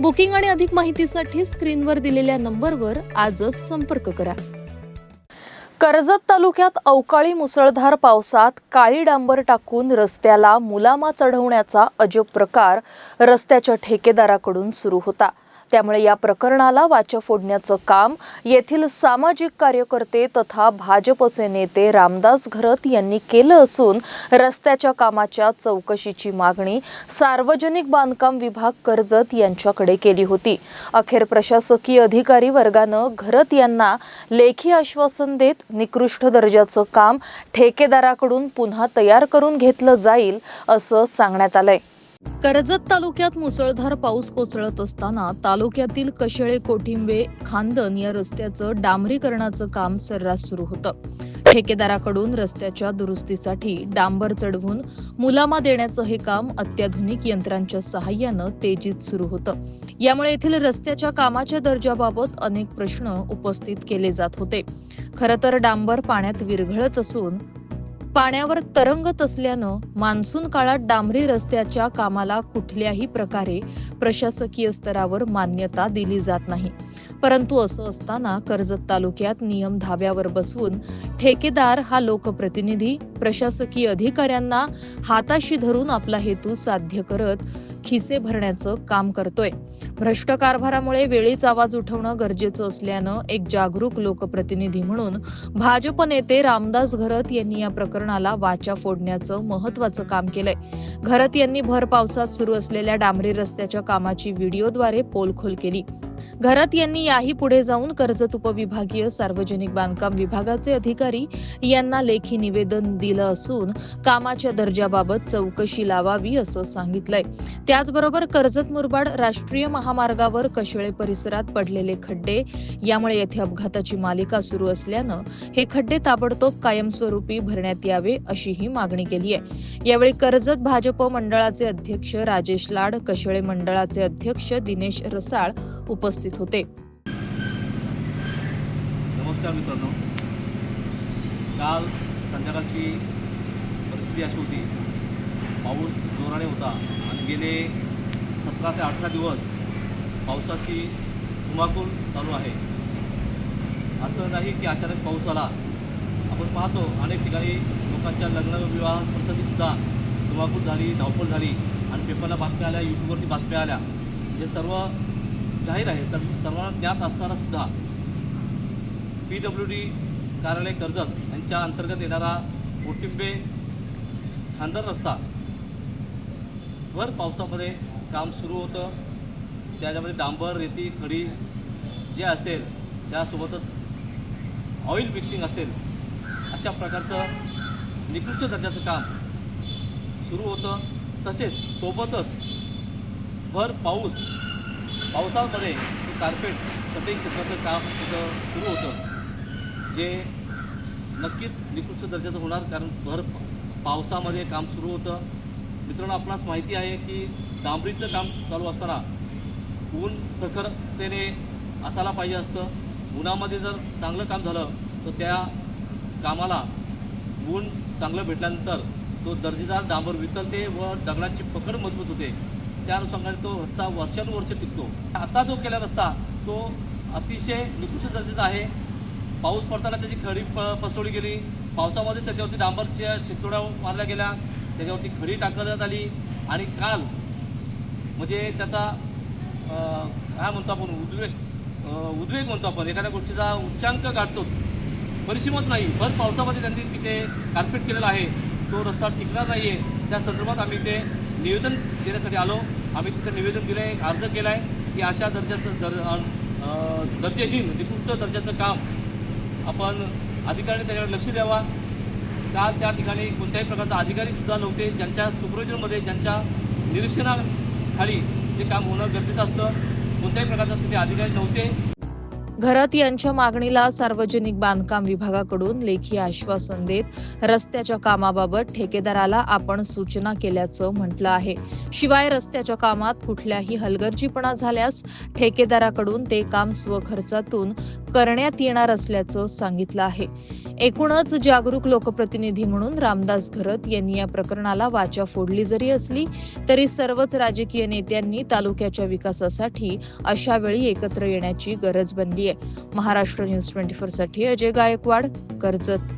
Booking आणि अधिक माहितीसाठी स्क्रीनवर दिलेल्या नंबरवर आजच संपर्क करा. कर्जत तालुक्यात अवकाळी मुसळधार पावसात काळी डांबर टाकून रस्त्याला मुलामा चढवण्याचा अजब प्रकार रस्त्याच्या ठेकेदाराकडून सुरू होता. त्यामुळे या प्रकरणाला वाचा फोडण्याचं काम येथील सामाजिक कार्यकर्ते तथा भाजपचे नेते रामदास घरत यांनी केलं असून रस्त्याच्या कामाच्या चौकशीची मागणी सार्वजनिक बांधकाम विभाग कर्जत यांच्याकडे केली होती. अखेर प्रशासकीय अधिकारी वर्गानं घरत यांना लेखी आश्वासन देत निकृष्ट दर्जाचं काम ठेकेदाराकडून पुन्हा तयार करून घेतलं जाईल असं सांगण्यात आलंय. कर्जत तालुक्यात मुसळधार पाऊस कोसळत असताना तालुक्यातील कशेळे कोठिंबे खांदन या रस्त्याचं डांबरीकरणाचं काम सर्रास सुरू होतं. ठेकेदाराकडून रस्त्याच्या दुरुस्तीसाठी डांबर चढवून मुलामा देण्याचं हे काम अत्याधुनिक यंत्रांच्या सहाय्यानं तेजीत सुरू होतं. यामुळे येथील रस्त्याच्या कामाच्या दर्जाबाबत अनेक प्रश्न उपस्थित केले जात होते. खरं तर डांबर पाण्यात विरघळत असून पाण्यावर तरंगत असल्यानं मान्सून काळात डांबरी रस्त्याच्या कामाला कुठल्याही प्रकारे प्रशासकीय स्तरावर मान्यता दिली जात नाही. परंतु असं असताना कर्जत तालुक्यात नियम धाब्यावर बसवून ठेकेदार हा लोकप्रतिनिधी प्रशासकीय अधिकाऱ्यांना हाताशी धरून आपला हेतू साध्य करत खिसे भरण्याचं काम करतोय. भ्रष्ट कारभारामुळे वेळीच आवाज उठवणं गरजेचं असल्यानं एक जागरूक लोकप्रतिनिधी म्हणून भाजप नेते रामदास घरत यांनी या प्रकरणाला वाचा फोडण्याचं महत्वाचं काम केलंय. घरत यांनी भर पावसात सुरू असलेल्या डांबरी रस्त्याच्या कामाची व्हिडिओद्वारे पोलखोल केली. घरत यांनी याही पुढे जाऊन कर्जत उपविभागीय सार्वजनिक बांधकाम विभागाचे अधिकारी यांना लेखी निवेदन दिलं असून कामाच्या दर्जाबाबत चौकशी लावावी असं सांगितलंय. त्याचबरोबर कर्जत मुरबाड राष्ट्रीय महामार्गावर कशेळे परिसरात पडलेले खड्डे यामुळे येथे अपघाताची मालिका सुरू असल्यानं हे खड्डे ताबडतोब कायमस्वरूपी भरण्यात यावे अशीही मागणी केली आहे. यावेळी कर्जत भाजप मंडळाचे अध्यक्ष राजेश लाड कशेळे मंडळाचे अध्यक्ष दिनेश रसाळ उपस्थित होते. नमस्कार मित्रांनो. काल संध्याकाळची परिस्थिती अशी होती. पाऊस जोराने होता आणि गेले सतरा ते अठरा दिवस पावसाची धुमाकूळ चालू आहे. असं नाही की अचानक पाऊस आला. आपण पाहतो अनेक ठिकाणी लोकांच्या लग्न विवाह प्रसंगीसुद्धा धुमाकूळ झाली धावपळ झाली आणि पेपरला बातम्या आल्या यूट्यूबवरती बातम्या आल्या. हे सर्व जाहीर आहे. सर्व सर्वांना ज्ञात असताना सुद्धा पी डब्ल्यू डी कार्यालय कर्जत यांच्या अंतर्गत येणारा ओटिंबे खांदर रस्ता भर पावसामध्ये काम सुरू होतं. त्याच्यामध्ये डांबर रेती खडी जे असेल त्यासोबतच ऑइल मिक्सिंग असेल अशा प्रकारचं निकृष्ट दर्जाचं काम सुरू होतं. तसेच सोबतच भर पाऊस पावसामध्ये कार्पेट चटई क्षेत्राचं काम तिथं सुरू होतं. जे नक्कीच निकृष्ट दर्जाचं होणार कारण भर पावसामध्ये काम सुरू होतं. मित्रांनो आपणास माहिती आहे की डांबरीचं काम चालू असताना ऊन प्रखरतेने असायला पाहिजे असतं. उन्हामध्ये जर चांगलं काम झालं तर त्या कामाला ऊन चांगलं भेटल्यानंतर तो दर्जेदार डांबर वितळते व दगडाची पकड मजबूत होते. त्या अनुषंगाने तो रस्ता वर्षानुवर्ष टिकतो. आता जो केला रस्ता तो अतिशय निकृष्ट दर्जाचा आहे. पाऊस पडताना त्याची खडी प पसरवली गेली. पावसामध्ये त्याच्यावरती डांबरच्या शितोड्या मारल्या गेल्या. त्याच्यावरती खडी टाकण्यात आली. आणि काल म्हणजे त्याचा काय म्हणतो आपण उद्वेग उद्वेग म्हणतो आपण. एखाद्या गोष्टीचा उच्चांक गाठतो. परिसीमत नाही. भर पावसामध्ये त्यांनी तिथे कार्पेट केलेला आहे. तो रस्ता टिकणार नाही आहे त्या संदर्भात आम्ही ते निवेदन देण्यासाठी आलो. आम्ही तिथं निवेदन दिलं आहे अर्ज केला आहे की अशा दर्जाचं दर दर्जेहीन निकृष्ट दर्जाचं काम आपण अधिकाऱ्यांनी त्याच्यावर लक्ष द्यावा. त्या त्या ठिकाणी कोणत्याही प्रकारचा अधिकारीसुद्धा नव्हते ज्यांच्या सुपरविजनमध्ये ज्यांच्या निरीक्षणाखाली ते काम होणं गरजेचं असतं. कोणत्याही प्रकारचा तिथे अधिकारी नव्हते. घरात यांच्या मागणीला सार्वजनिक बांधकाम विभागाकडून लेखी आश्वासन देत रस्त्याच्या कामाबाबत ठेकेदाराला आपण सूचना केल्याचं म्हटलं आहे. शिवाय रस्त्याच्या कामात कुठल्याही हलगर्जीपणा झाल्यास ठेकेदाराकडून ते काम स्वखर्चातून करण्यात येणार असल्याचं सांगितलं आहे. एकूणच जागरूक लोकप्रतिनिधी म्हणून रामदास घरत यांनी या प्रकरणाला वाचा फोडली जरी असली तरी सर्वच राजकीय नेत्यांनी तालुक्याच्या विकासासाठी अशा वेळी एकत्र येण्याची गरज बनली आहे. महाराष्ट्र न्यूज ट्वेंटी फोरसाठी अजय गायकवाड कर्जत.